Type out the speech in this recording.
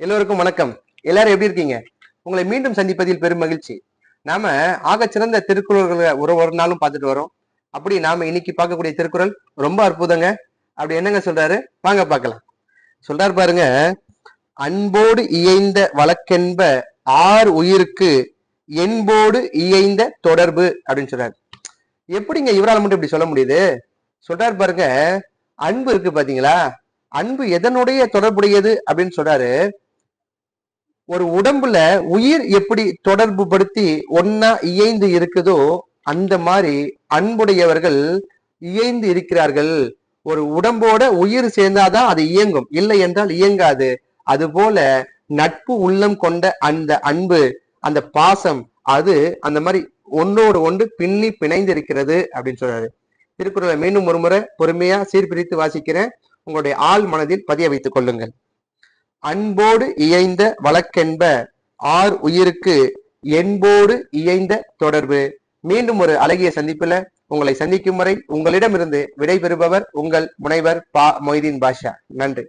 எல்லோருக்கும் வணக்கம். எல்லாரும் எப்படி இருக்கீங்க? உங்களை மீண்டும் சந்திப்பதில் பெரும் மகிழ்ச்சி. நாம ஆகச்சிறந்த திருக்குறள்களை ஒரு ஒரு நாளும் பார்த்துட்டு வரோம். அப்படி நாம இன்னைக்கு பார்க்கக்கூடிய திருக்குறள் ரொம்ப அற்புதங்க. அப்படி என்னங்க சொல்றாரு? வாங்க பார்க்கலாம். சொல்றாரு பாருங்க அன்போடு இயைந்த வழக்கென்ப ஆறு உயிருக்கு என்போடு இயைந்த தொடர்பு அப்படின்னு சொல்றாரு. எப்படிங்க இவரால் மட்டும் இப்படி சொல்ல முடியுது? சொல்றாரு பாருங்க அன்பு இருக்கு பாத்தீங்களா? அன்பு எதனுடைய தொடர்புடையது அப்படின்னு சொல்றாரு? ஒரு உடம்புல உயிர் எப்படி தொடர்பு படுத்தி ஒன்னா இயைந்து இருக்குதோ அந்த மாதிரி அன்புடையவர்கள் இயைந்து இருக்கிறார்கள். ஒரு உடம்போட உயிர் சேர்ந்தாதான் அது இயங்கும். இல்லை என்றால் இயங்காது. அதுபோல நட்பு உள்ளம் கொண்ட அந்த அன்பு அந்த பாசம் அது அந்த மாதிரி ஒன்னோடு ஒன்று பின்னி பிணைந்து இருக்கிறது அப்படின்னு சொல்றாரு. திருக்குறளை மீண்டும் ஒரு முறை பொறுமையா சீர்பிரித்து வாசிக்கிறேன். உங்களுடைய ஆள் மனதில் பதிய வைத்துக் கொள்ளுங்கள். அன்போடு இயைந்த வழக்கென்ப ஆர் உயிருக்கு என்போடு இயைந்த தொடர்பு. மீண்டும் ஒரு அழகிய சந்திப்புல உங்களை சந்திக்கும் வரை உங்களிடமிருந்து விடைபெறுபவர் உங்கள் முனைவர் பா மொய்தீன் பாஷா. நன்றி.